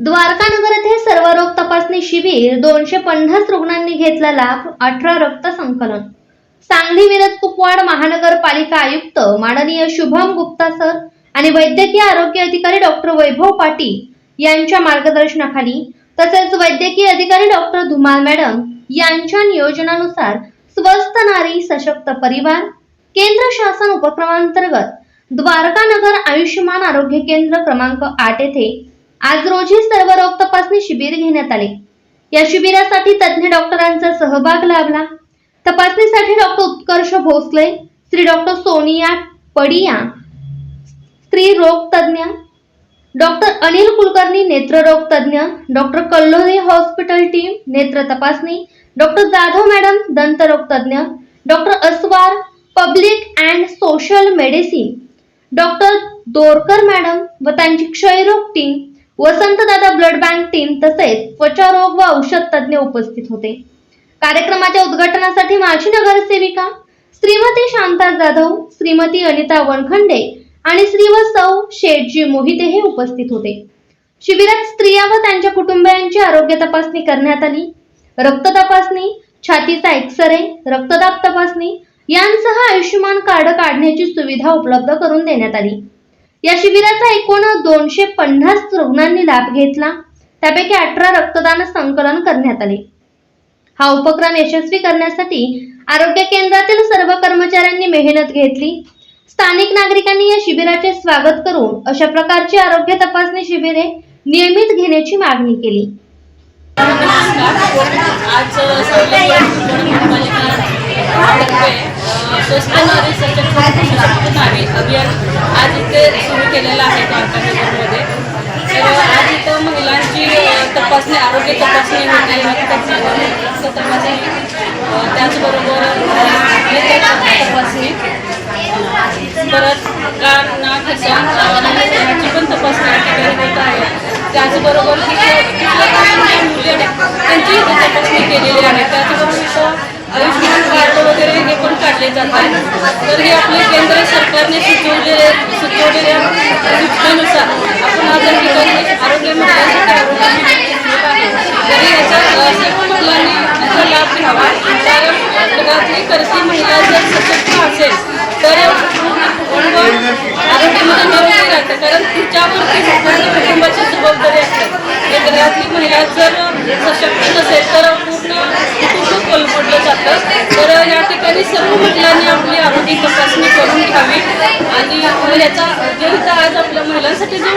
द्वारकानगर येथे सर्व रोग तपासणी शिबिर दोनशे पन्नास रुग्णांनी घेतला लाभ अठरा रक्त संकलन. सांगली मिरज कुपवाड महानगरपालिका आयुक्त माननीय शुभम गुप्ता सर आणि वैद्यकीय आरोग्य अधिकारी डॉक्टर वैभव पाटील यांच्या मार्गदर्शनाखाली तसेच वैद्यकीय अधिकारी डॉक्टर धुमाल मॅडम यांच्या नियोजनानुसार स्वस्त नारी सशक्त परिवार केंद्र शासन उपक्रमांतर्गत द्वारका नगर आयुष्यमान आरोग्य केंद्र क्रमांक आठ येथे आज रोजी सर्व रोग तपासणी शिबिर घेण्यात आले. या शिबिरासाठी तज्ज्ञ डॉक्टरांचा सहभाग लाभला. तपासणीसाठी डॉक्टर उत्कर्ष भोसले श्री डॉक्टर सोनिया पडिया स्त्री रोग तज्ञ डॉक्टर अनिल कुलकर्णी नेत्ररोग तज्ञ डॉक्टर कल्लोरी हॉस्पिटल टीम नेत्र तपासणी डॉक्टर जाधव मॅडम दंतरोग तज्ज्ञ doctor Aswar public and social medicine doctor Dorkar madam व त्यांची क्षयरोग team Vasantdada blood bank team तसेच त्वचारोग व औषध तज्ज्ञ उपस्थित होते. कार्यक्रमाच्या उद्घाटनासाठी माजी नगरसेविका श्रीमती शांता जाधव श्रीमती अनिता वनखंडे आणि श्री सौ शेठजी मोहिते हे उपस्थित होते. शिबिरात स्त्रिया व त्यांच्या कुटुंबियांची आरोग्य तपासणी करण्यात आली. रक्त तपासणी छातीचा एक्सरे रक्तदाब तपासणी यांसह आयुष्यमान कार्ड काढण्याची सुविधा उपलब्ध करून देण्यात आली. या शिबिराचा एकूण दोनशे पन्नास रुग्णांनी लाभ घेतला. त्यापैकी अठरा रक्तदान संकलन करण्यात आले. हा उपक्रम यशस्वी करण्यासाठी आरोग्य केंद्रातील सर्व कर्मचाऱ्यांनी मेहनत घेतली. स्थानिक नागरिकांनी या शिबिराचे स्वागत करून अशा प्रकारची आरोग्य तपासणी शिबिरे नियमित घेण्याची मागणी केली. आज सांगली रिसर्च तर्फे अ, अभियान आज इथे सुरू केलेलं आहे द्वारका तर आज इथं महिलांची तपासणी आरोग्य तपासणी होते रक्त रक्त तपासणी त्याचबरोबर तपासणी परत कान नाक घसा याची पण तपासणी होत आहे त्याचबरोबर तिथे त्यांची तपासणी केलेली आहे त्याचबरोबर इथं आयुष्यमान कार्ड वगैरे काढले जातात. तर हे आपले केंद्र सरकारने सुचवलेले सुचवलेल्या सूचनेनुसार आपण आज या ठिकाणी आरोग्य महिलांसाठी आरोग्य शिबिर घेतलेलं आहे तरी याचा अ, सर्व महिलांनी याचा लाभ घ्यावा कारण घरातली करती महिला जर सशक्त असेल तर पूर्ण आरोग्यामध्ये निरोगी राहते कारण तिच्यावरती पूर्ण कुटुंबाची जबाबदारी असते हे घरातली महिला जर सशक्त नसेल तर पूर्ण कुटुंब कोलमडलं जातं तर या ठिकाणी सर्व महिलांनी आपली आरोग्य तपासणी करून घ्यावी. आणि याचा जो इथं आज आपल्या महिलांसाठी जो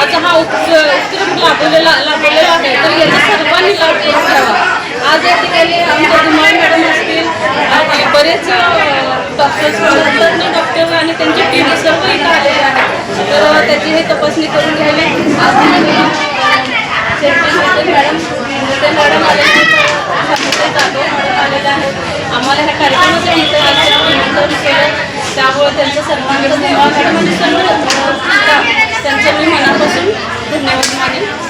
आज हा उप उपक्रम लाभलेला लाभलेला आहे तर याचा सर्वांनी लाभ करून घ्यावा आज या ठिकाणी आमच्या धुमाळ मॅडम असतील आणि बरेच डॉक्टर्स तज्ञ डॉक्टर आणि त्यांची टीम सर्व इथं आलेले आहेत. तर त्याची हे तपासणी करून घ्यावी. आज शेट्टी मॅडम ते मॅडम आले जाधव मॅडम आलेले आहेत आम्हाला ह्या कार्यक्रमाच्या इथं आज निमंत्रण केलं त्यामुळे त्यांचं सर्वांचं धन्यवाद. मॅडम आणि म्हणजे मी मनापासून धन्यवाद मानेन.